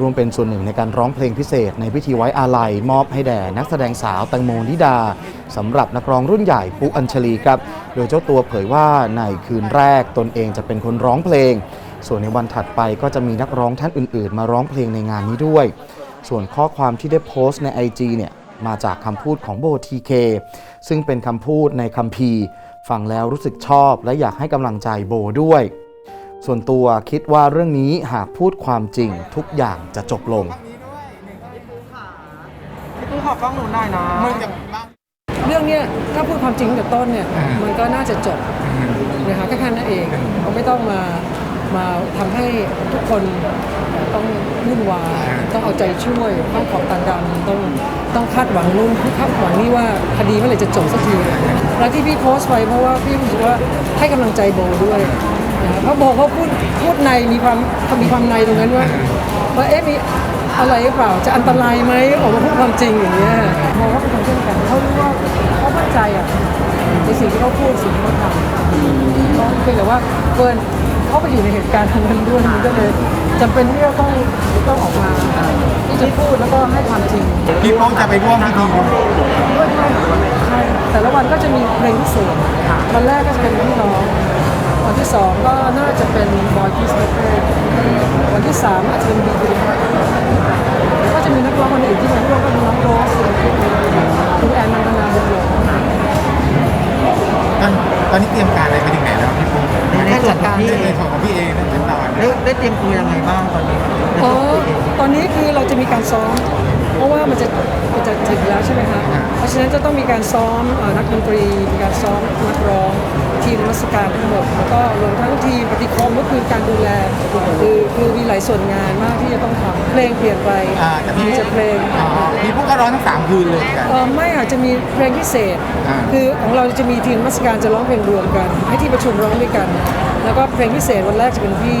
ร่วมเป็นส่วนหนึ่งในการร้องเพลงพิเศษ ในพิธีไว้อาลัยมอบให้แด่นักแสดงสาวแตงโมนิดาสำหรับนักร้องรุ่นใหญ่ปุ๊อัญชลีครับ โดยเจ้าตัวเผยว่าในคืนแรกตนเองจะเป็นคนร้องเพลง ส่วนในวันถัดไปก็จะมีนักร้องท่านอื่นๆ มาร้องเพลงในงานนี้ด้วย ส่วนข้อความที่ได้โพสต์ใน IG เนี่ยมาจากคำพูดของโบทีเคซึ่งเป็นคำพูดในคัมภีร์ฟังแล้วรู้สึกชอบ และอยากให้กำลังใจโบด้วย ส่วนตัวคิดว่าเรื่องนี้หากพูดความจริงทุกอย่างจะจบลง พี่ตุ้ยขอกล้องหนูหน่อยนะมันจะบ้างเรื่องเนี้ยถ้าพูดความจริงตั้งแต่ต้นเนี่ยอ่ามัมันก็น่าจะจบนะคะแค่แค่นั้นเองเขาไม่ต้องมามาทำให้ทุกคนต้องวุ่นวายต้องเอาใจช่วยต้องขอบตาดำต้องต้องคาดหวังนู่นคาดหวังนี่ว่าคดีเมื่อไหร่จะจบสักที แล้วที่พี่โพสต์ไปเพราะว่าพี่รู้สึกว่าให้กำลังใจโบด้วยนะเพราะโบเขาพูดพูดในมีความมีความในตรงนั้นว่าว่าเอ๊ะมีอะไรหรือเปล่าจะอันตรายไหมออกมาพูดความจริงอย่างเงี้ยโบเขาเป็นคนเข้มแข็งเขารู้ว่าเขามั่นใจอะในสิ่งที่เขาพูดสิ่งที่เขาทำเขาเพียงแต่ว่าเฟิร์นเขาไปอยู่ในเหตุการณ์ทางนั้นด้วยมันก็เลยจำเป็นที่จะต้องต้องออกมาที่จะพูดแล้วก็ให้ความจริง พี่โป๊งจะไปร่วมพิธีด้วยด้วยด้วย แต่ละวันก็จะมีเพลงพิเศษวันแรกก็จะเป็นพี่น้อง วันที่สองก็น่าจะเป็นบอยคิสเตอร์วันที่สามอาจจะเป็นบีบีแล้วก็จะมีนักร้องคนอื่นที่มาร่วมก็มีน้องโรสคุณแอนนันทนาบุญหลงตอนตอนนี้เตรียมการอะไรไปถึงไหนแล้วพี่โป๊งในส่วนของพี่ในส่วนของพี่เองนั่นเป็นตอนได้ได้เตรียมตัวยังไงบ้างตอนนี้อ๋อตอนนี้คือเราจะมีการซ้อม เพราะว่ามันจะมันจะถึงแล้วใช่ไหมคะ เพราะฉะนั้นจะต้องมีการซ้อมเอ่อนักดนตรี มีการซ้อมนักร้อง ทีมนมัสการทั้งหมดแล้วก็รวมทั้งทีมปฏิคมก็คือการดูแลคือคือมีหลายส่วนงานมากที่จะต้องทำเพลงเปลี่ยนไปอ่าแต่พี่ มีจะเพลง อ๋อพี่โป๊งก็ร้องทั้งสามคืนเลยกัน เออไม่อาจจะมีเพลงพิเศษ อ่า คือของเราจะมีทีมนมัสการจะร้องเพลงรวมกัน ให้ที่ประชุมร้องด้วยกัน แล้วก็เพลงพิเศษวันแรกจะเป็นพี่